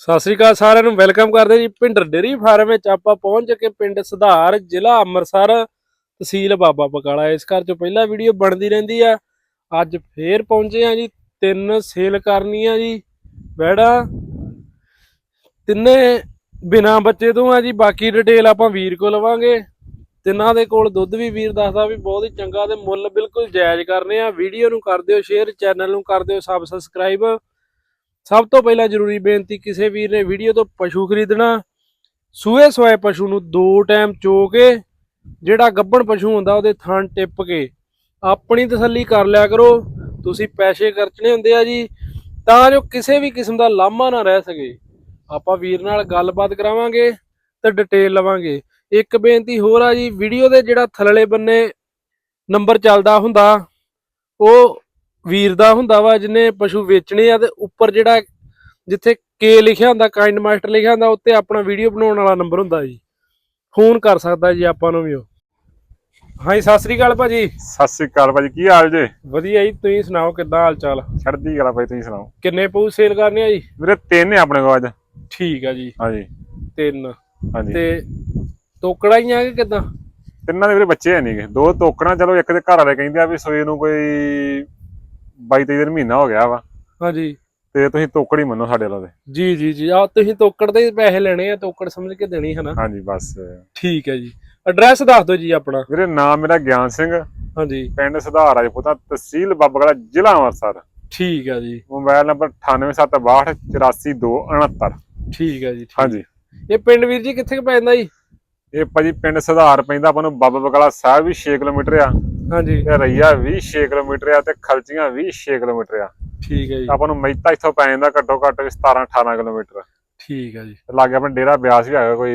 ਸਤਿ ਸ੍ਰੀ ਅਕਾਲ ਸਾਰਿਆਂ ਨੂੰ, ਵੈਲਕਮ ਕਰਦੇ ਜੀ ਭਿੰਡਰ ਡੇਰੀ ਫਾਰਮ ਵਿੱਚ। ਆਪਾਂ ਪਹੁੰਚ ਕੇ ਪਿੰਡ ਸੁਧਾਰ, ਜ਼ਿਲ੍ਹਾ ਅੰਮ੍ਰਿਤਸਰ, ਤਹਿਸੀਲ ਬਾਬਾ ਬਕਾਲਾ। ਇਸ ਘਰ ਚੋਂ ਪਹਿਲਾਂ ਵੀਡੀਓ ਬਣਦੀ ਰਹਿੰਦੀ ਆ। ਅੱਜ ਫੇਰ ਪਹੁੰਚੇ ਆ ਜੀ, ਤਿੰਨ ਸੇਲ ਕਰਨੀਆਂ ਜੀ, ਬੈੜਾ। ਤਿੰਨੇ ਬਿਨਾ ਬੱਚੇ ਤੋਂ ਆ ਜੀ, ਬਾਕੀ ਡਿਟੇਲ ਆਪਾਂ ਵੀਰ ਕੋਲ ਲਵਾਂਗੇ। ਤਿੰਨਾਂ ਦੇ ਕੋਲ ਦੁੱਧ ਵੀ ਵੀਰ ਦੱਸਦਾ ਵੀ ਬਹੁਤ ਹੀ ਚੰਗਾ ਤੇ ਮੁੱਲ ਬਿਲਕੁਲ ਜਾਇਜ਼ ਕਰਨੇ ਆ। ਵੀਡੀਓ ਨੂੰ ਕਰ ਦਿਓ, ਸ਼ੇਅਰ, ਚੈਨਲ ਨੂੰ ਕਰ ਦਿਓ ਸਬ ਸਬਸਕ੍ਰਾਈਬ। ਸਭ ਤੋਂ ਪਹਿਲਾਂ ਜ਼ਰੂਰੀ ਬੇਨਤੀ ਕਿਸੇ ਵੀਰ ਨੇ ਵੀਡੀਓ ਤੋਂ ਪਸ਼ੂ ਖਰੀਦਣਾ, ਸੂਏ ਸਵਾਏ ਪਸ਼ੂ ਨੂੰ ਦੋ ਟਾਈਮ ਚੋ ਕੇ ਜਿਹੜਾ ਗੱਬਣ ਪਸ਼ੂ ਹੁੰਦਾ ਉਹਦੇ ਥਣ ਟਿੱਪ ਕੇ ਆਪਣੀ ਤਸੱਲੀ ਕਰ ਲਿਆ ਕਰੋ, ਤੁਸੀਂ ਪੈਸੇ ਖਰਚਣੇ ਹੁੰਦੇ ਆ ਜੀ, ਤਾਂ ਜੋ ਕਿਸੇ ਵੀ ਕਿਸਮ ਦਾ ਲਾਮਾ ਨਾ ਰਹਿ ਸਕੇ। ਆਪਾਂ ਵੀਰ ਨਾਲ ਗੱਲਬਾਤ ਕਰਾਵਾਂਗੇ ਤੇ ਡਿਟੇਲ ਲਵਾਂਗੇ। ਇੱਕ ਬੇਨਤੀ ਹੋਰ ਆ ਜੀ, ਵੀਡੀਓ ਦੇ ਜਿਹੜਾ ਥੱਲੜੇ ਬੰਨੇ ਨੰਬਰ ਚੱਲਦਾ ਹੁੰਦਾ, ਉਹ ਵੀਰ ਦਾ ਹੁੰਦਾ ਵਾ ਜਿਹਨੇ ਪਸ਼ੂ ਵੇਚਣੇ ਆ ਤੇ ਉੱਪਰ ਜਿਹੜਾ ਜਿੱਥੇ ਕੇ ਲਿਖਿਆ ਹੁੰਦਾ ਕਾਈਂਡ ਮਾਸਟਰ ਲਿਖਿਆ ਹੁੰਦਾ ਉੱਤੇ ਆਪਣਾ ਵੀਡੀਓ ਬਣਾਉਣ ਵਾਲਾ ਨੰਬਰ ਹੁੰਦਾ ਜੀ। ਫੋਨ ਕਰ ਸਕਦਾ ਜੀ ਆਪਾਂ ਨੂੰ ਵੀ ਉਹ। ਹਾਂਜੀ ਸਤਿ ਸ੍ਰੀ ਅਕਾਲ ਭਾਜੀ। ਸਤਿ ਸ੍ਰੀ ਅਕਾਲ ਭਾਜੀ ਕੀ ਹਾਲ ਜੇ? ਵਧੀਆ ਜੀ ਤੁਸੀਂ ਸੁਣਾਓ ਕਿੱਦਾਂ ਹਾਲ ਚਾਲ ਛੱਡਦੀ ਗਲਾ ਭਾਈ ਤੁਸੀਂ ਸੁਣਾਓ? ਕਿੰਨੇ ਪਊ ਸੇਲ ਕਰਨੇ ਆ ਜੀ? ਵੀਰੇ ਤਿੰਨ ਨੇ ਆਪਣੇ ਕੋਲ ਅੱਜ। ਠੀਕ ਆ ਜੀ। ਹਾਂਜੀ। ਤਿੰਨ। ਹਾਂਜੀ। ਤੇ ਤੋਕੜਾ ਹੀ ਆ ਕਿ ਕਿੱਦਾਂ? ਤਿੰਨਾਂ ਦੇ ਵੀਰੇ ਬੱਚੇ ਹੈ ਨਹੀਂਗੇ ਦੋ ਤੋਕੜਾਂ ਚਲੋ ਇੱਕ ਦੇ ਘਰ ਵਾਲੇ ਕਹਿੰਦੇ ਆ ਵੀ ਸੋਏ ਨੂੰ ਕੋਈ 22 23 ਦਿਨ ਮਹੀਨਾ ਹੋ ਗਿਆ ਵਾ। ਹਾਂਜੀ। ਤੇ ਤੁਸੀਂ ਤੋਕੜ ਹੀ ਮੰਨੋ ਸਾਡੇ ਵੱਲੋਂ ਜੀ ਜੀ ਜੀ। ਆ ਤੁਸੀਂ ਤੋਕੜ ਦੇ ਪੈਸੇ ਲੈਣੇ ਆ ਤੋਕੜ ਸਮਝ ਕੇ ਦੇਣੀ ਹੈ ਨਾ। ਹਾਂਜੀ ਬਸ। ਠੀਕ ਹੈ ਜੀ। ਐਡਰੈਸ ਦੱਸ ਦਿਓ ਜੀ ਆਪਣਾ। ਵੀਰੇ ਨਾਮ ਮੇਰਾ ਗਿਆਨ ਸਿੰਘ। ਹਾਂਜੀ। ਪਿੰਡ ਸੁਧਾਰ ਰਾਜਪੂਤਾ ਤਹਿਸੀਲ ਬਾਬਗੜਾ ਜ਼ਿਲ੍ਹਾ ਅੰਮ੍ਰਿਤਸਰ। ਠੀਕ ਆ ਜੀ। ਮੋਬਾਈਲ ਨੰਬਰ 9872 84269 ਠੀਕ ਆ ਜੀ ਠੀਕ। ਹਾਂਜੀ। ਇਹ ਪਿੰਡ ਵੀਰ ਜੀ ਕਿੱਥੇ ਕੁ ਪੈ ਜਾਂਦਾ ਜੀ? ਇਹ ਭਾਜੀ ਪਿੰਡ ਸੁਧਾਰ ਪੈਂਦਾ ਆਪਾਂ ਨੂੰ ਬਾਬਾ ਬਗਲਾ ਸਾਹਿਬ ਵੀ 6 ਕਿਲੋਮੀਟਰ ਆ। ਹਾਂਜੀ। ਤੇ ਰਈਆ ਵੀ 6 ਕਿਲੋਮੀਟਰ ਆ ਤੇ ਖਲਚੀਆਂ ਵੀ 6 ਕਿਲੋਮੀਟਰ ਆ। ਠੀਕ ਹੈ ਜੀ। ਆਪਾਂ ਨੂੰ ਮਹਿਤਾ ਇੱਥੋਂ ਪੈ ਜਾਂਦਾ ਘੱਟੋ ਘੱਟ 17 18 ਕਿਲੋਮੀਟਰ। ਠੀਕ ਆ ਜੀ। ਤੇ ਲਾਗੇ ਆਪਣਾ ਡੇਰਾ ਬਿਆਸ ਵੀ ਹੈਗਾ ਕੋਈ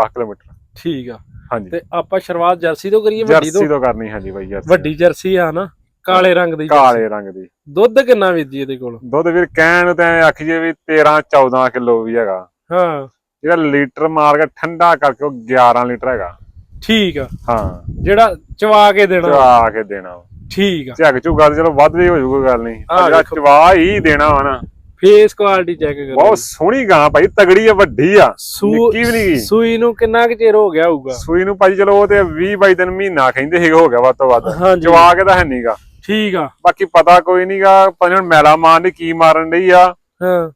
10 ਕਿਲੋਮੀਟਰ। ਠੀਕ ਆ। ਹਾਂਜੀ। ਤੇ ਆਪਾਂ ਸ਼ੁਰੂਆਤ ਜਰਸੀ ਤੋਂ ਕਰੀਏ ਵੱਡੀ ਜਰਸੀ ਤੋਂ? ਤੋਂ ਕਰਨੀ ਹਾਂਜੀ ਬਾਈ ਜਰਸੀ ਵੱਡੀ ਜਰਸੀ ਆ ਨਾ ਕਾਲੇ ਰੰਗ ਦੀ। ਕਾਲੇ ਰੰਗ ਦੀ। ਦੁੱਧ ਕਿੰਨਾ ਵੀਰ ਜੀ ਇਹਦੇ ਕੋਲ? ਦੁੱਧ ਵੀਰ ਕਹਿਣ ਤਾਂ ਆਖੀਏ ਵੀ 13 14 ਕਿਲੋ ਵੀ ਹੈਗਾ। ਹਾਂ। ਜਿਹੜਾ ਲੀਟਰ ਮਾਰ ਕੇ ਠੰਡਾ ਕਰਕੇ ਉਹ 11 ਲੀਟਰ ਹੈਗਾ। ਠੀਕ ਆ। ਹਾਂ। ਜਿਹੜਾ ਚਵਾ ਕੇ ਦੇਣਾ। ਚਵਾ ਕੇ ਦੇਣਾ। ਵਾ। ਠੀਕ ਆ। ਝੱਗ ਝੁਗਾ ਤੇ ਚਲੋ ਵੱਧ ਵੀ ਹੋ ਜੂ ਕੋਈ ਗੱਲ ਨਹੀਂ। ਆਹ ਜਿਹੜਾ ਵੇਖੋ। ਚਵਾ ਹੀ ਦੇਣਾ ਵਾ ਨਾ। ਫੇਸ ਕੁਆਲਿਟੀ ਚੈੱਕ ਕਰੋ। ਬਹੁਤ ਸੋਹਣੀ ਗਾਂ ਭਾਈ ਤਗੜੀ ਆ ਵੱਡੀ ਆ। ਸੂ ਨਿੱਕੀ ਵੀ ਨਹੀਂ ਸੂਈ ਨੂੰ ਕਿੰਨਾ ਕੁ ਚਿਰ ਹੋ ਗਿਆ ਹੋਊਗਾ? ਸੂਈ ਨੂੰ ਭਾਜੀ ਚਲੋ ਉਹ ਤੇ 20 22 ਦਿਨ ਮਹੀਨਾ ਕਹਿੰਦੇ ਸੀਗੇ ਹੋ ਗਿਆ ਵੱਧ ਤੋਂ ਵੱਧ। ਹਾਂਜੀ। ਚਵਾ ਕੇ ਤਾਂ ਹੈ ਨਹੀਂਗਾ ਠੀਕ ਆ। ਬਾਕੀ ਪਤਾ ਕੋਈ ਨਹੀਂਗਾ ਪਰ ਹੁਣ ਮੈਲਾ ਮਾਰਨ ਦੀ ਕੀ ਮਾਰਨ ਡਈ ਆ। ਹਾਂ।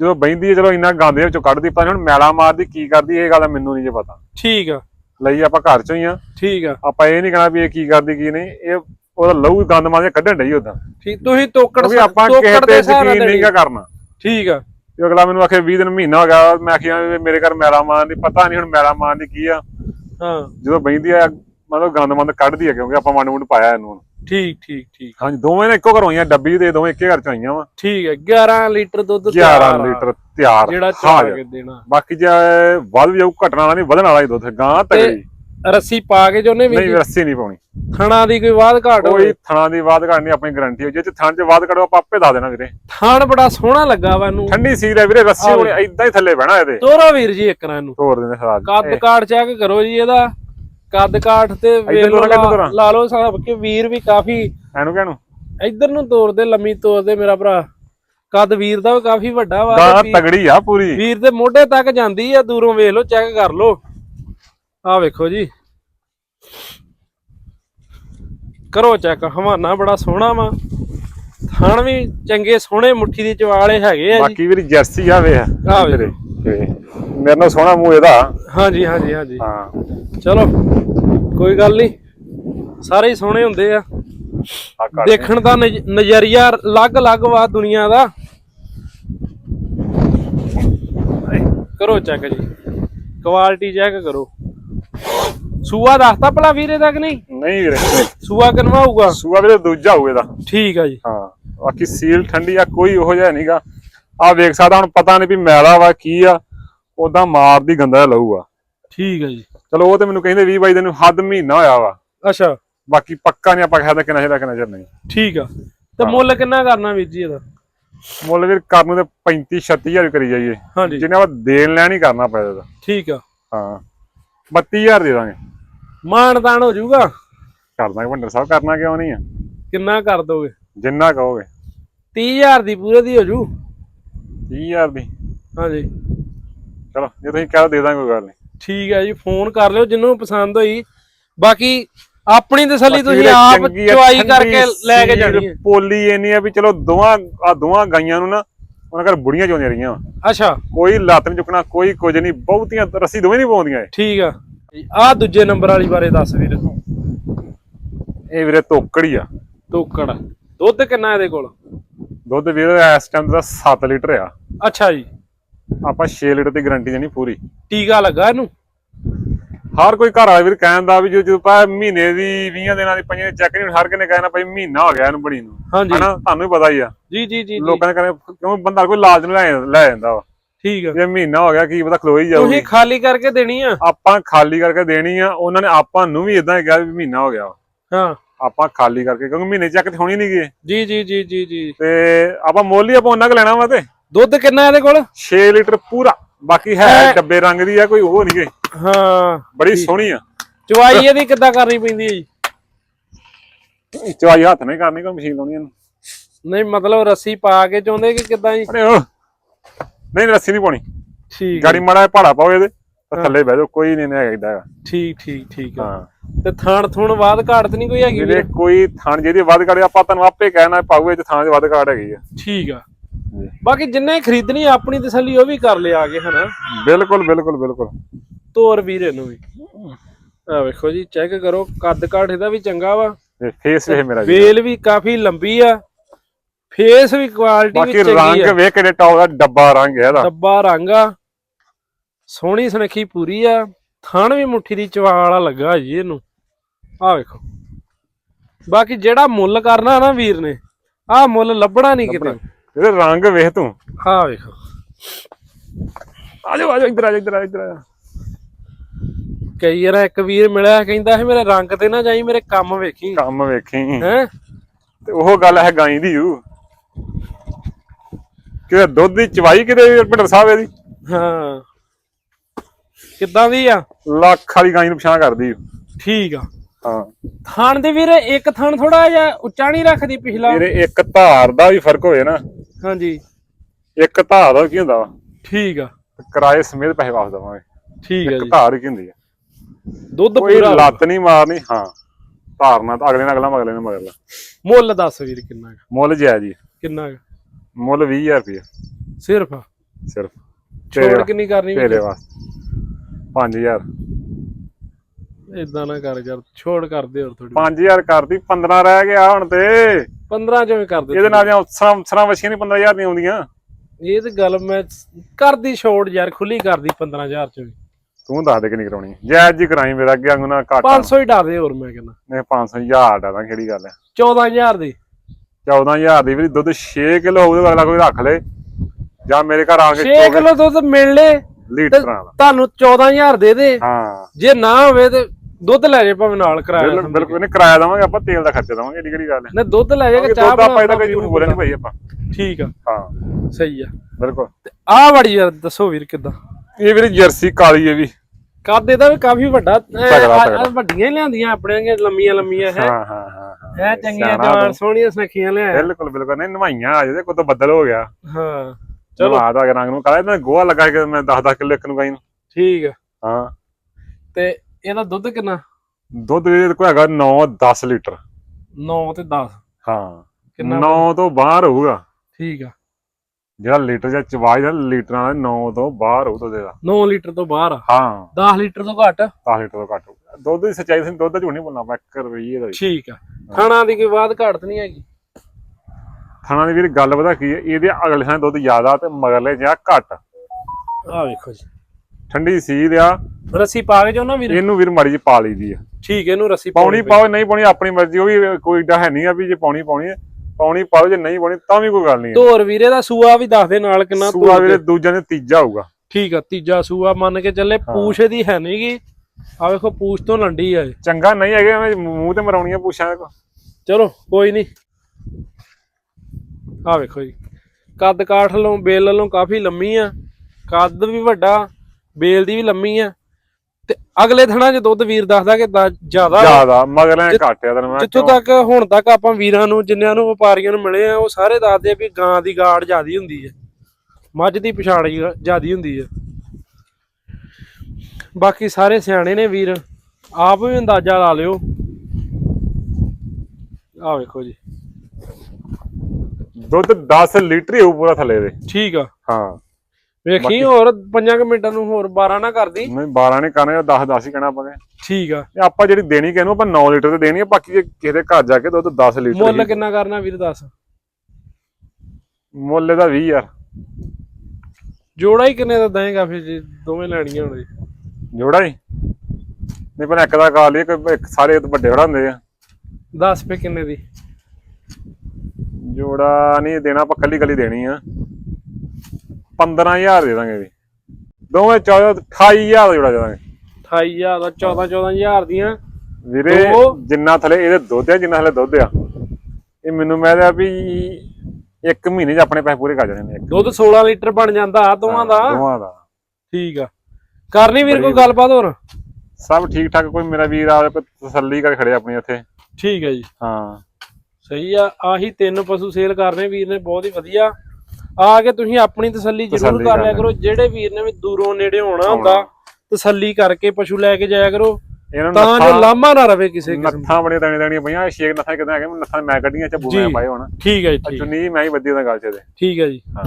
ਜਦੋਂ ਬੈਂਦੀ ਆ ਚਲੋ ਇੰਨਾ ਗਾਂਦੇ ਵਿੱਚੋਂ ਕੱਢਦੀ ਪਰ ਹੁਣ ਮੈਲਾ ਮਾਰਦੀ ਕੀ ਕਰਦੀ ਇਹ ਗੱਲ ਮੈਨੂੰ ਨਹੀਂ ਜੇ ਪਤਾ। ਠੀਕ ਆ। ਲਈ ਆਪਾਂ ਘਰ ਚੋਂ ਹੀ ਆ। ਠੀਕ ਆ। ਆਪਾਂ ਇਹ ਨਹੀਂ ਕਹਣਾ ਵੀ ਇਹ ਕੀ ਕਰਦੀ ਕੀ ਨਹੀਂ। ਇਹ ਉਹਦਾ ਲਹੂ ਗੰਦ ਮਾਰ ਕੇ ਕੱਢਣ ਡਈ ਉਦਾਂ। ਠੀਕ ਤੁਸੀਂ ਤੋਕੜ ਕਿਉਂਕਿ ਆਪਾਂ ਕਿਸੇ ਤੇ ਯਕੀਨ। ਨਹੀਂਗਾ ਕਰਨਾ। ਠੀਕ ਆ। ਤੇ ਅਗਲਾ ਮੈਨੂੰ ਆਖੇ 20 ਦਿਨ ਮਹੀਨਾ ਹੋ ਗਿਆ ਮੈਂ ਆਖਿਆ ਮੇਰੇ ਘਰ ਮੈਲਾ ਮਾਰਨ ਦੀ ਪਤਾ ਨਹੀਂ ਹੁਣ ਮੈਲਾ ਮਾਰਨ ਦੀ ਕੀ ਆ। ਹਾਂ। ਜਦੋਂ ਬੈਂਦੀ ਆ ਮਤਲਬ ਗੰਦ ਮੰਦ ਕੱਢਦੀ ਆ ਕਿਉਂਕਿ ਆਪਾਂ ਮੰਡ ਮੁੰਡ ਪਾਇਆ ਇਹਨੂੰ। ਠੀਕ ਠੀਕ ਠੀਕ। ਹਾਂਜੀ ਦੋਵੇਂ ਨੇ ਇੱਕੋ ਘਰੋਂ ਆਈਆਂ ਡੱਬੀ ਦੇ ਦੋਵੇਂ ਇੱਕੇ ਘਰ ਚ ਆਈਆਂ ਵਾ। ਠੀਕ ਹੈ 11 ਲੀਟਰ ਦੁੱਧ 11 ਤਿਆਰ ਆ, ਲੀਟਰ ਤਿਆਰ ਜਿਹੜਾ ਚਾ ਹਾਜ਼ਰ। ਕੇ ਦੇਣਾ। ਬਾਕੀ ਜੇ ਵੱਧ ਵੀ ਜਾਊ ਘਟਣ ਵਾਲਾ ਨਹੀਂ ਵਧਣ ਵਾਲਾ ਹੀ ਦੁੱਧ ਗਾਂ ਤਗੜੀ। ਰੱਸੀ ਪਾ ਕੇ ਜੋਨੇ ਵੀ ਨਹੀਂ ਰੱਸੀ ਨਹੀਂ ਪਾਉਣੀ। ਥਣਾ ਦੀ ਕੋਈ ਵਾਧ ਘਾਟ ਕੋਈ ਥਣਾ ਦੀ ਬਾਤ ਘੜਨੀ ਆਪਣੀ ਗਾਰੰਟੀ ਹੋ ਜੇ ਥਣ ਚ ਬਾਤ ਘੜੋ ਆਪਾਂ ਆਪੇ ਦੱਸ ਦੇਣਾ ਵੀਰੇ। ਥਣ ਬੜਾ ਸੋਹਣਾ ਲੱਗਾ ਵਾ ਇਹਨੂੰ। ਠੰਡੀ ਸੀਲ ਹੈ ਵੀਰੇ ਰੱਸੀ। ਹੋਣੀ ਏਦਾਂ ਹੀ ਥੱਲੇ ਬਹਿਣਾ ਇਹਦੇ। ਤੋਰੋ ਵੀਰ ਜੀ ਇੱਕ ਨਾ ਇਹਨੂੰ। ਤੋੜ ਦਿੰਦੇ ਸਾਰਾ ਕੱਦ ਕਾਠ ਚੈੱਕ ਕਰੋ ਜੀ ਇਹਦਾ। ਕੱਦ ਕਾਠ ਤੇ ਵੇਖ ਲਓ? ਲਾ ਲਓ ਸਾਹਿਬ ਕਿ ਵੀਰ ਵੀ ਕਾਫੀ ਐਨੂੰ ਕਹਿਣੂ? ਇੱਧਰ ਨੂੰ ਤੋਰਦੇ ਲੰਮੀ ਤੋਰਦੇ ਮੇਰਾ ਭਰਾ। ਕੱਦ ਵੀਰ ਦਾ ਵੀ ਕਾਫੀ ਵੱਡਾ ਵਾ ਗਾਂ ਤੇ ਤਗੜੀ ਆ ਪੂਰੀ। ਵੀਰ ਦੇ ਮੋਢੇ ਤੱਕ ਜਾਂਦੀ ਆ ਦੂਰੋਂ ਵੇਖ ਲਓ ਚੈੱਕ ਕਰ ਲਓ। ਆਹ ਵੇਖੋ ਜੀ। ਕਰੋ ਚੈੱਕ ਹਵਾਨਾ ਬੜਾ ਸੋਹਣਾ ਵਾ। ਥਣ ਵੀ ਚੰਗੇ ਸੋਹਣੇ ਮੁੱਠੀ ਦੀ ਚਵਾਲੇ ਹੈਗੇ ਆ ਜੀ। ਬਾਕੀ ਵੀਰੇ ਜਰਸੀ ਆ ਵੇ ਆਹ ਵੇਖ। ਤੇ ਮੇਰੇ ਨਾਲ ਸੋਹਣਾ ਮੂੰਹ ਇਹਦਾ। ਹਾਂਜੀ ਹਾਂਜੀ ਹਾਂਜੀ। ਹਾਂ। ਚਲੋ ਕੋਈ ਗੱਲ ਨਹੀਂ। ਸਾਰੇ ਹੀ ਸੋਹਣੇ ਹੁੰਦੇ ਆ। ਦੇਖਣ ਦਾ ਨਜ਼- ਨਜ਼ਰੀਆ ਅਲੱਗ-ਅਲੱਗ ਵਾ ਦੁਨੀਆ ਦਾ। ਕਰੋ ਚੈੱਕ ਜੀ। ਕੁਆਲਿਟੀ ਚੈੱਕ ਕਰੋ। ਸੂਆ ਦੱਸਤਾ ਭਲਾ ਵੀਰੇ ਤੱਕ ਨਹੀਂ? ਨਹੀਂ ਵੀਰੇ ਸੂਆ ਹੋਊਗਾ ਸੂਆ ਵੀਰੇ ਦੂਜਾ ਹੋਊ ਇਹਦਾ। ਠੀਕ ਆ ਜੀ। ਹਾਂ ਬਾਕੀ ਸੀਲ ਠੰਡੀ ਆ ਕੋਈ ਉਹੋ ਜਿਹਾ ਨਹੀਂਗਾ ਆ ਵੇਖ ਸਕਦਾ ਹੁਣ ਪਤਾ ਨਹੀਂ ਵੀ ਮੈਲਾ ਵਾ ਕੀ ਆ। ਉਦਾਂ ਮਾਰਦੀ ਗੰਦਾ ਆ। ਠੀਕ ਆ ਜੀ। ਚਲੋ ਉਹ ਤੇ ਮੈਨੂੰ ਕਹਿੰਦੇ 20 22 ਦਿਨ ਨੂੰ ਹੱਦ ਮਹੀਨਾ ਹੋਇਆ ਵਾ। ਅੱਛਾ। ਬਾਕੀ ਪੱਕਾ ਨਹੀਂ ਆਪਾਂ ਕਹਿੰਦਾ ਕਿੰਨਾ ਚਿਰ ਕਿੰਨਾ ਚਿਰ ਨਹੀਂ। ਠੀਕ ਆ। ਤੇ ਮੁੱਲ ਕਿੰਨਾ ਕਰਨਾ ਵੀਰ ਜੀ ਇਹਦਾ? ਮੁੱਲ ਵੀਰ ਕਰਨ ਤੇ 35 36000 ਕਰੀ ਜਾਈਏ। ਹਾਂਜੀ। ਜਿਹਨੇ ਆਪਾਂ ਦੇਣ ਲੈਣ ਹੀ ਕਰਨਾ ਪਿਆ ਇਹਦਾ ਠੀਕ ਆ। ਹਾਂ। 32000 ਦੇ ਦਾਂਗੇ। ਮਾਨਦਾਨ ਹੋ ਜਾਊਗਾ। ਕਰ ਦਾਂਗੇ ਭੰਡਰ ਸਾਹਿਬ ਕਰਨਾ ਕਿਉਂ ਨਹੀਂ ਆ? ਕਿੰਨਾ ਕਰ ਦੋਗੇ? ਜਿੰਨਾ ਕਹੋਗੇ। 30000 ਦੀ ਪੂਰੇ ਦੀ ਹੋ ਜੂ। 30000 ਦੀ। ਹਾਂਜੀ। ਚਲੋ ਜੇ ਤੁਸੀਂ ਕਹਿ ਦੇ ਦਾਂਗੇ ਕੋਈ ਗੱਲ ਨਹੀਂ। ਠੀਕ ਹੈ ਜੀ ਫੋਨ ਕਰ ਲਿਓ ਜਿੰਨੂੰ ਪਸੰਦ ਹੋਈ। ਬਾਕੀ ਆਪਣੀ ਤਸੱਲੀ ਤੁਸੀਂ ਆਪ ਚੁਆਈ ਕਰਕੇ ਲੈ ਕੇ ਜਾਣੀ ਹੈ। ਪੋਲੀ ਇੰਨੀ ਆ ਵੀ ਚਲੋ ਦੋਵਾਂ ਆ ਦੋਵਾਂ ਗਾਈਆਂ ਨੂੰ ਨਾ ਉਹਨਾਂ ਘਰ ਬੁੜੀਆਂ ਚੋਂਦੀਆਂ ਰਹੀਆਂ। ਅੱਛਾ। ਕੋਈ ਲੱਤ ਨਹੀਂ ਚੁੱਕਣਾ ਕੋਈ ਕੁਝ ਨਹੀਂ ਬਹੁਤੀਆਂ ਰੱਸੀ ਦੋਵੇਂ ਨਹੀਂ ਪਾਉਂਦੀਆਂ। ਠੀਕ ਆ। ਆ ਦੂਜੇ ਨੰਬਰ ਵਾਲੀ ਬਾਰੇ ਦੱਸ ਵੀਰ। ਇਹ ਵੀਰੇ ਤੋਕੜੀ ਆ। ਤੋਕੜ। ਦੁੱਧ ਕਿੰਨਾ ਇਹਦੇ ਕੋਲ? ਦੁੱਧ ਵੀਰੇ ਇਸ ਟਾਈਮ ਦਾ 7 ਲੀਟਰ ਆ। ਅੱਛਾ ਜੀ। ਆਪਾਂ 6 ਲੀਟਰ ਦੀ ਗਾਰੰਟੀ ਦੇਣੀ ਪੂਰੀ। ਟੀਕਾ ਲੱਗਾ ਇਹਨੂੰ ਹਰ ਕੋਈ ਘਰ ਵਾਲਾ ਵੀਰ ਕਹਿੰਦਾ ਵੀ ਜੋ ਜਦੋਂ ਪਾ ਮਹੀਨੇ ਦੀ 20 ਦਿਨਾਂ ਦੀ ਪੰਜੇ ਚੈੱਕ ਨਹੀਂ ਹਰ ਕਿਨੇ ਕਹਿਣਾ ਭਾਈ ਮਹੀਨਾ ਹੋ ਗਿਆ ਇਹਨੂੰ ਬਣੀ ਨੂੰ। ਹਾਂਜੀ। ਹਨਾ? ਤੁਹਾਨੂੰ ਵੀ ਪਤਾ ਹੀ ਆ। ਜੀ ਜੀ ਜੀ ਲੋਕਾਂ ਨੇ ਕਹਿੰਦੇ ਕਿਉਂ ਬੰਦਾ ਕੋਈ ਲਾਲਚ ਨੂੰ ਲੈ ਲੈ ਜਾਂਦਾ ਵਾ। ਠੀਕ ਆ। ਜੇ ਮਹੀਨਾ ਹੋ ਗਿਆ ਕੀ ਪਤਾ ਖਲੋ ਹੀ ਜਾਊਗੀ। ਤੁਸੀਂ ਖਾਲੀ ਕਰਕੇ ਦੇਣੀ ਆ? ਆਪਾਂ ਖਾਲੀ ਕਰਕੇ ਦੇਣੀ ਆ ਉਹਨਾਂ ਨੇ ਆਪਾਂ ਨੂੰ ਵੀ ਇਦਾਂ ਹੀ ਕਿਹਾ ਵੀ ਮਹੀਨਾ ਹੋ ਗਿਆ। ਹਾਂ। ਆਪਾਂ ਖਾਲੀ ਕਰਕੇ ਕਿਉਂਕਿ ਮਹੀਨੇ ਚੱਕ ਤੇ ਹੋਣੀ ਨਹੀਂ ਗਏ ਜੀ ਜੀ ਜੀ ਜੀ ਜੀ। ਤੇ ਆਪਾਂ ਮੁੱਲ ਹੀ ਆਪਾਂ ਉਹਨਾਂ ਕੁ ਲੈਣਾ ਵਾ ਤੇ। ਦੁੱਧ ਕਿੰਨਾ ਇਹਦੇ ਕੋਲ? 6 ਲੀਟਰ ਪੂਰਾ। ਬਾਕੀ ਹੈ। ਡੱਬੇ ਰੰਗ ਦੀ ਆ ਕੋਈ ਉਹ ਨਹੀਂ ਗੇ ਹਾਂ। ਬੜੀ ਸੋਹਣੀ ਆ। ਚੁਆਈ ਇਹਦੀ ਕਿੱਦਾਂ ਕਰਨੀ ਪੈਂਦੀ ਹੈ ਜੀ? ਚਵਾਈ ਹੱਥ ਨਹੀਂ ਕਰਨੀ ਕੋਈ ਮਸ਼ੀਨ ਲਾਉਣੀ ਇਹਨੂੰ। ਨਹੀਂ ਮਤਲਬ ਰੱਸੀ ਪਾ ਕੇ ਚਾਹੁੰਦੇ ਕਿ ਕਿੱਦਾਂ ਜੀ? ਨਹੀਂ ਰੱਸੀ ਨਹੀਂ ਪਾਉਣੀ। ਠੀਕ ਗਾੜੀ ਮਾੜਾ ਜਿਹਾ ਭਾੜਾ ਪਾਓ ਇਹਦੇ ਥੱਲੇ ਬਹਿ ਜਾਓ ਕੋਈ ਨਹੀਂ ਹੈਗਾ ਹੈਗਾ। ਠੀਕ ਠੀਕ ਠੀਕ ਹਾਂ। ਤੇ ਥਾਣ ਥੁਣ ਬਾਅਦ ਘਾਟ ਤੇ ਨਹੀਂ ਕੋਈ ਹੈਗੀ ਵੀਰੇ ਕੋਈ ਥਣ ਜਿਹਦੀ ਵੱਧ ਕਾੜੇ ਆਪਾਂ ਤੁਹਾਨੂੰ ਆਪੇ ਕਹਿਣਾ ਪਾਉ ਇਹ ਥਾਂ 'ਚ ਵੱਧ ਕਾੜ ਹੈਗੀ ਆ। ਠੀਕ ਆ। ਬਾਕੀ ਜਿੰਨੇ ਖਰੀਦਣੀ ਆ, ਆਪਣੀ ਤਸੱਲੀ ਉਹ ਵੀ ਕਰ ਲਿਆ ਕੇ ਹਨਾ? ਬਿਲਕੁਲ ਬਿਲਕੁਲ ਬਿਲਕੁਲ। ਤੋਰ ਵੀਰੇ ਨੂੰ ਵੀ। ਆ ਵੇਖੋ ਜੀ ਚੈੱਕ ਕਰੋ ਕੱਦ ਕਾਠ ਇਹਦਾ ਵੀ ਚੰਗਾ ਵਾ। ਇਹ ਫੇਸ ਵੇਖ ਮੇਰਾ ਜੀ ਵੇਲ ਵੀ ਕਾਫੀ ਲੰਬੀ ਆ। ਫੇਸ ਵੀ ਕੁਆਲਿਟੀ ਬਾਕੀ ਵੀ ਚੰਗੀ ਰੰਗ ਆ। ਵੇਖ ਕਿਹੜੇ ਟੌਪ ਦਾ ਡੱਬਾ ਰੰਗ ਹੈ ਇਹਦਾ। ਡੱਬਾ ਰੰਗ ਆ। ਸੋਹਣੀ ਸੁਨੱਖੀ ਪੂਰੀ ਆ। ਥਣ ਵੀ ਮੁੱਠੀ ਦੀ ਚਵਾ ਵਾਲਾ ਲੱਗਾ ਜੀ ਇਹਨੂੰ। ਆ ਵੇਖੋ। ਬਾਕੀ ਜਿਹੜਾ ਮੁੱਲ ਕਰਨਾ ਨਾ ਵੀਰ ਨੇ ਆ ਮੁੱਲ ਲੱਭਣਾ ਨਹੀਂ ਕਿਤੇ। ਇਹਦੇ ਰੰਗ ਵੇਖ ਤੂੰ। ਆ ਵੇਖੋ। ਆ ਜਾਓ ਇੱਧਰ ਆ ਇੱਧਰ ਆ ਇੱਧਰ ਆ। ਕਈ ਵਾਰ ਇੱਕ ਵੀਰ ਮਿਲਿਆ ਕਹਿੰਦਾ ਸੀ ਮੇਰੇ ਰੰਗ ਤੇ ਨਾ ਜਾਈ ਮੇਰੇ ਕੰਮ ਵੇਖੀ। ਕੰਮ ਵੇਖੀ। ਹੈ? ਤੇ ਉਹ ਗੱਲ ਹੈ ਗਾਈ ਦੀ ਯੂ ਕਿਤੇ ਦੁੱਧ ਦੀ ਚਵਾਈ ਕਿਤੇ ਪਿੰਡਰ ਸਾਹਿਬ ਇਹਦੀ? ਹਾਂ। ਕਿੱਦਾਂ ਦੀ ਆ? ਲੱਖ ਵਾਲੀ ਗਾਈ ਨੂੰ ਪਛਾਣ ਕਰਦੀ। ਠੀਕ ਆ। ਹਾਂ। ਥਣ ਦੇ ਵੀਰ ਇੱਕ ਥਣ ਥੋੜਾ ਜਿਹਾ ਉੱਚਾ ਨਹੀਂ ਰੱਖਦੀ ਪਿਛਲਾ। ਮੇਰੇ ਇੱਕ ਧਾਰ ਦਾ ਵੀ ਫ਼ਰਕ ਹੋਵੇ ਨਾ। ਹਾਂਜੀ। ਇੱਕ ਧਾਰ ਦਾ ਕੀ ਹੁੰਦਾ ਵਾ? ਠੀਕ ਆ। ਕਿਰਾਏ ਸਮੇਤ ਪੈਸੇ ਵਾਪਸ ਦੇਵਾਂਗੇ। ਠੀਕ ਆ ਇੱਕ ਜੀ। ਧਾਰ ਕੀ ਹੁੰਦੀ ਆ? ਦੁੱਧ ਕੋਈ ਪੂਰਾ ਲੱਤ ਨਹੀਂ ਮਾਰਨੀ। ਹਾਂ। ਧਾਰ ਨਾਲ ਤਾਂ ਅਗਲੇ ਨਾਲ ਅਗਲਾ ਅਗਲੇ ਨਾਲ ਮਗਰਲਾ ਮੁੱਲ ਦੱਸ ਵੀਰ ਕਿੰਨਾ ਕੁ? ਮੁੱਲ ਜਾਇਜ਼ ਜੀ। ਕਿੰਨਾ ਕੁ? ਮੁੱਲ 20000 ਰੁਪਏ ਸਿਰਫ? ਸਿਰਫ। ਛੋੜ ਕਿੰਨੀ ਕਰਨੀ ਤੇਰੇ ਵਾਸਤੇ। 5000 ਇਦਾਂ ਨਾ ਕਰ ਕਰ ਛੋੜ ਕਰਦੇ ਹੋਰ ਥੋੜੀ 5000 ਕਰਦੀ 15 ਰਹਿ ਗਿਆ ਹੁਣ ਤੇ। 15 ਚੋਂ ਵੀ ਕਰ ਦੇ ਇਹਦੇ ਨਾਲ ਦੀਆਂ ਉਸਰਾਂ ਉਸਰਾਂ ਵਛੀਆਂ ਨਹੀਂ 15000 ਦੀਆਂ ਆਉਂਦੀਆਂ। ਇਹ ਤੇ ਗੱਲ ਮੈਂ ਕਰਦੀ ਛੋੜ ਯਾਰ ਖੁੱਲੀ ਕਰਦੀ 15000 ਚੋਂ ਵੀ। ਤੂੰ ਦੱਸ ਦੇ ਕਿੰਨੀ ਕਰਾਉਣੀ ਹੈ। ਜਾਇਜ਼ ਜੀ ਕਰਾਈ ਮੇਰਾ ਅੱਗੇ ਵਾਂਗੂ ਨਾ ਘੱਟ। 500 ਹੀ ਡਰ ਦੇ ਹੋਰ ਮੈਂ ਕਹਿੰਦਾ। ਨਹੀਂ 500000 ਦਾ ਕਿਹੜੀ ਗੱਲ ਹੈ? 14000 ਦੀ। 14000 ਦੀ ਵੀ ਦੁੱਧ 6 ਕਿਲੋ ਤਾਂ ਅਗਲਾ ਕੋਈ ਰੱਖ ਲੇ। ਜਾਂ ਮੇਰੇ ਘਰ ਆ ਕੇ 6 ਕਿਲੋ ਦੁੱਧ ਮਿਲ ਲੇ ਲੀਟਰਾਂ ਦਾ। ਤੁਹਾਨੂੰ 14000 ਦੇ ਦੇ। ਹਾਂ। ਜੇ ਨਾ ਹੋਵੇ ਤੇ ਦੁੱਧ ਲੈ ਜੇ ਭਾਵੇਂ ਨਾਲ ਕਰਾਇਆ ਬਿਲਕੁਲ ਬਿਲਕੁਲ ਨਹੀਂ ਕਿਰਾਇਆ ਦਵਾਂਗੇ ਆਪਾਂ ਤੇਲ ਦਾ ਖਰਚਾ ਦਵਾਂਗੇ ਏਡੀ ਕਿਹੜੀ ਗੱਲ ਹੈ। ਨੇ ਦੁੱਧ ਲੈ ਜਾ ਕੇ ਚਾਹ ਦੁੱਧ ਆਪਾਂ ਇਹਦਾ ਕੋਈ ਝੂਠ ਬੋਲਿਆ ਨਹੀਂ ਭਾਈ ਆਪਾਂ। ਠੀਕ ਆ। ਹਾਂ। ਸਹੀ ਆ। ਬਿਲਕੁਲ। ਤੇ ਆਹ ਵਾਲੀ ਯਾਰ ਦੱਸੋ ਵੀਰ ਕਿੱਦਾਂ? ਇਹ ਵੀਰੇ ਜਰਸੀ ਕਾਲੀ ਹੈ ਵੀ। ਕੱਦ ਇਹਦਾ ਵੀ ਕਾਫੀ ਵੱਡਾ। ਵੱਡੀਆਂ ਲਿਆਂਦੀਆਂ ਆਪਣੀਆਂ ਲੰਮੀਆਂ ਲੰਮੀਆਂ ਹੈ। ਹਾਂ ਹਾਂ ਹਾਂ ਹਾਂ। ਹੈ ਚੰਗੀਆਂ ਜਵਾਨ। ਸੋਹਣੀਆਂ ਸੁਨੱਖੀਆਂ ਲਿਆ ਬਿਲਕੁਲ ਬਿਲਕੁਲ। ਨਹੀਂ ਨਵਾਈਆਂ ਆ ਜਿਹਦੇ ਕੋ ਤਾਂ ਬੱਦਲ ਹੋ ਗਿਆ। ਹਾਂ। ਚਲੋ। ਆ ਰੰਗ ਨੂੰ। ਕਾਲਾ ਇਹਨਾਂ ਗੋਹਾ ਲੱਗਾ ਕੇ ਮੈਂ 10 10 ਕਿਲੋ ਇੱਕ ਨੂੰ ਗਾਈ ਨੂੰ। ਠੀਕ ਆ। ਹਾਂ। ਤੇ ਇਹਦਾ ਦੁੱਧ ਕਿੰਨਾ? ਦੁੱਧ ਇਹਦੇ ਕੋਲ ਹੈਗਾ 9 10 ਲੀਟਰ। 9 ਤੇ 10 ਹਾਂ। ਕਿੰਨਾ 9 ਤੋਂ ਬਾਹਰ ਹੋਊਗਾ। ਠੀਕ ਆ। ਜਿਹੜਾ ਲੀਟਰ ਜਾਂ ਚਵਾਈ ਦਾ ਲੀਟਰਾਂ ਦਾ 9 ਤੋਂ ਬਾਹਰ ਹੋਊ ਦੁੱਧ ਦਾ 9 ਲੀਟਰ ਤੋਂ ਬਾਹਰ ਹਾਂ। 10 ਲੀਟਰ ਤੋਂ ਘੱਟ? 10 ਲੀਟਰ ਤੋਂ ਘੱਟ ਦੁੱਧ ਦੀ ਸੱਚਾਈ ਸੀ ਦੁੱਧ ਨਹੀਂ ਬੋਲਣਾ ਮੈਂ 1 ਰੁਪਈਏ ਦਾ ਹੀ। ਠੀਕ ਆ। ਖਾਣਾ ਦੀ ਕੋਈ ਬਾਤ ਘਾਟ ਨਹੀਂ ਹੈਗੀ? ਥਾਣਾ ਦੀ ਵੀਰ ਗੱਲ ਪਤਾ ਕੀ ਹੈ ਇਹਦੇ ਅਗਲੇ ਥਾਂ ਦੁੱਧ ਜ਼ਿਆਦਾ ਤੇ ਮਗਰਲੇ ਜਾਂ ਘੱਟ। ਆ ਵੇਖੋ ਜੀ। ਠੰਡੀ ਸੀਲ ਆ। ਰੱਸੀ ਪਾ ਕੇ ਜੋ ਨਾ ਵੀਰ? ਇਹਨੂੰ ਵੀਰ ਮਾੜੀ ਜੀ ਪਾ ਲਈਦੀ ਆ। ਠੀਕ ਇਹਨੂੰ ਰੱਸੀ ਪਾਉਣੀ ਪਾਓ ਨਹੀਂ ਪਾਉਣੀ ਆਪਣੀ ਮਰਜ਼ੀ ਉਹ ਵੀ ਕੋਈ ਏਡਾ ਹੈ ਨਹੀਂ ਆ ਵੀ ਜੇ ਪਾਉਣੀ ਪਾਉਣੀ ਹੈ ਪਾਉਣੀ ਪਾਓ ਜੇ ਨਹੀਂ ਪਾਉਣੀ ਤਾਂ ਵੀ ਕੋਈ ਗੱਲ ਨਹੀਂ ਧੋਰ ਵੀਰੇ ਦਾ ਸੂਆ ਵੀ ਦੱਸ ਦੇ ਨਾਲ ਕਿੰਨਾ ਸੂਆ ਵੀਰੇ ਦੂਜਾ ਨੇ ਤੀਜਾ ਹੋਊਗਾ। ਠੀਕ ਆ ਤੀਜਾ ਸੂਆ ਮੰਨ ਕੇ ਚੱਲੇ ਪੂਛ ਦੀ ਹੈ ਨਹੀਂਗੀ ਆ ਵੇਖੋ ਪੂਛ ਤੋਂ ਲੰਡੀ ਆ। ਚੰਗਾ ਨਹੀਂ ਹੈਗੇ ਐਵੇਂ ਮੂੰਹ ਤੇ ਮਰਾਉਣੀਆਂ ਪੁੱਛਾਂ ਕੋ ਚਲੋ ਕੋਈ ਨਹੀਂ ਆ ਵੇਖੋ ਜੀ। ਕੱਦ ਕਾਠ ਵੱਲੋਂ ਬੇਲ ਵੱਲੋਂ ਕਾਫੀ ਲੰਮੀ ਆ। ਕੱਦ ਵੀ ਵੱਡਾ। ਬੇਲ ਦੀ ਵੀ ਲੰਮੀ ਆ। ਤੇ ਅਗਲੇ ਥਣਾ 'ਚ ਦੁੱਧ ਵੀਰ ਦੱਸਦਾ ਕਿ ਜ਼ਿਆਦਾ। ਜ਼ਿਆਦਾ ਮਗਰਲੇ ਘਾਟਿਆ ਤੈਨੂੰ ਮੈਂ ਜਿੱਥੋਂ ਤੱਕ ਹੁਣ ਤੱਕ ਆਪਾਂ ਵੀਰਾਂ ਨੂੰ ਜਿੰਨਿਆਂ ਨੂੰ ਵਪਾਰੀਆਂ ਨੂੰ ਮਿਲੇ ਆ ਉਹ ਸਾਰੇ ਦੱਸਦੇ ਆ ਵੀ ਗਾਂ ਦੀ ਗਾੜ ਜ਼ਿਆਦੀ ਹੁੰਦੀ ਹੈ ਮੱਝ ਦੀ ਪਛਾਣ ਜਿਆਦੀ ਹੁੰਦੀ ਆ। ਬਾਕੀ ਸਾਰੇ ਸਿਆਣੇ ਨੇ ਵੀਰ। ਆਪ ਵੀ ਅੰਦਾਜ਼ਾ ਲਾ ਲਿਓ। ਆ ਵੇਖੋ ਜੀ। ਦੁੱਧ 10 ਲੀਟਰ ਹੀ ਹੋਊ ਪੂਰਾ ਥੱਲੇ ਦੇ। ਠੀਕ ਆ। ਹਾਂ। ਵੇਖੀ ਹੋਰ 5 ਮਿੰਟਾਂ ਨੂੰ ਹੋਰ 12 ਨਾ ਕਰਦੀ। ਨਹੀਂ 12 ਨਹੀਂ ਕਰਨੇ 10 10 ਹੀ ਕਹਿਣਾ ਆਪਾਂ ਨੇ। ਠੀਕ ਆ। ਇਹ ਆਪਾਂ ਜਿਹੜੀ ਦੇਣੀ ਕਿਹਨੂੰ ਆਪਾਂ 9 ਲੀਟਰ ਤੇ ਦੇਣੀ ਆ ਬਾਕੀ ਜੇ ਕਿਸੇ ਦੇ ਘਰ ਜਾ ਕੇ ਦੁੱਧ 10 ਲੀਟਰ ਮੁੱਲ ਕਿੰਨਾ ਕਰਨਾ ਵੀਰ ਦੱਸ? ਮੁੱਲ ਇਹਦਾ 20 ਯਾਰ ਜੋੜਾ ਹੀ ਕਿੰਨੇ ਦਾ ਦੇਗਾ ਫਿਰ ਜੇ ਦੋਵੇਂ ਲੈਣੀਆਂ ਹੋਣ ਜੀ? ਜੋੜਾ ਹੀ? ਨਹੀਂ ਪਰ ਇੱਕ ਦਾ ਕਾ ਲਈ ਕੋਈ ਇੱਕ ਸਾਰੇ ਵੱਡੇ ਹੁੰਦੇ ਆ। 10 ਰੁਪਏ ਕਿੰਨੇ ਦੀ? ਜੋੜਾ ਨਹੀਂ ਦੇਣਾ ਆਪਾਂ ਕੱਲੀ ਕੱਲੀ ਦੇਣੀ ਆ। 15000 ਦੇ ਦਾਂਗੇ ਵੀ ਦੋਵੇਂ 14 28000 ਦਾ ਜੋੜਾ ਦੇ ਦਾਂਗੇ। 28000 ਦਾ 14 14000 ਦੀਆਂ। ਵੀਰੇ ਦੋ। ਜਿੰਨਾ ਥਲੇ ਇਹਦੇ ਦੁੱਧ ਆ ਜਿੰਨਾ ਥਲੇ ਦੁੱਧ ਆ। ਇਹ ਮੈਨੂੰ ਮੈਂ ਦਾ ਵੀ ਇੱਕ ਮਹੀਨੇ 'ਚ ਆਪਣੇ ਪੈਸੇ ਪੂਰੇ ਕਰ ਜਾਣੇ ਨੇ ਇੱਕ। ਦੁੱਧ 16 ਲੀਟਰ ਬਣ ਜਾਂਦਾ ਆ ਦੋਵਾਂ ਦਾ। ਦੋਵਾਂ ਦਾ। ਠੀਕ ਆ। ਕਰਨੀ ਵੀਰ ਕੋਈ ਗੱਲਬਾਤ ਹੋਰ? ਸਭ ਠੀਕ ਠਾਕ ਕੋਈ ਮੇਰਾ ਵੀਰ ਆ ਕੋਈ ਤਸੱਲੀ ਕਰ ਖੜੇ ਆਪਣੀ ਉੱਥੇ। ਠੀਕ ਹੈ ਜੀ। ਹਾਂ। ਸਹੀ ਆ ਆਹੀ ਤਿੰਨ ਪਸ਼ੂ ਸੇਲ ਕਰਨੇ ਵੀਰ ਨੇ ਬਹੁਤ ਹੀ ਵਧੀਆ। ਆ ਕੇ ਤੁਸੀਂ ਆਪਣੀ ਤਸੱਲੀ ਜ਼ਰੂਰ ਕਰ ਲਿਆ। ਕਰੋ। ਜਿਹੜੇ ਵੀਰ ਨੇ ਵੀ ਦੂਰੋਂ ਨੇੜੇ ਆਉਣਾ ਹੁੰਦਾ ਤਸੱਲੀ ਕਰਕੇ ਪਸ਼ੂ ਲੈ ਕੇ ਜਾਇਆ ਕਰੋ। ਤਾਂ ਜੋ ਲਾਮਾ ਨਾ ਰਵੇ ਕਿਸੇ ਕਿਸਮ ਦਾ। ਨੱਥਾਂ ਬੜੀਆਂ ਦੇਣੀ ਦੇਣੀਆਂ ਪਈਆਂ। ਛੇਕ ਨੱਥਾਂ ਕਿਦਾਂ ਹੈਗੇ ਨੱਥਾਂ ਮੈਂ ਕੱਢੀਆਂ ਚ ਬੂਵੇਂ ਜੀ। ਪਾਏ ਹੋਣ। ਠੀਕ ਹੈ ਜੀ ਚੁੰਨੀ ਮੈਂ ਹੀ ਵੱਦੀ ਦਾ ਗੱਲ ਚ ਇਹਦੇ। ਠੀਕ ਹੈ ਜੀ। ਹਾਂ।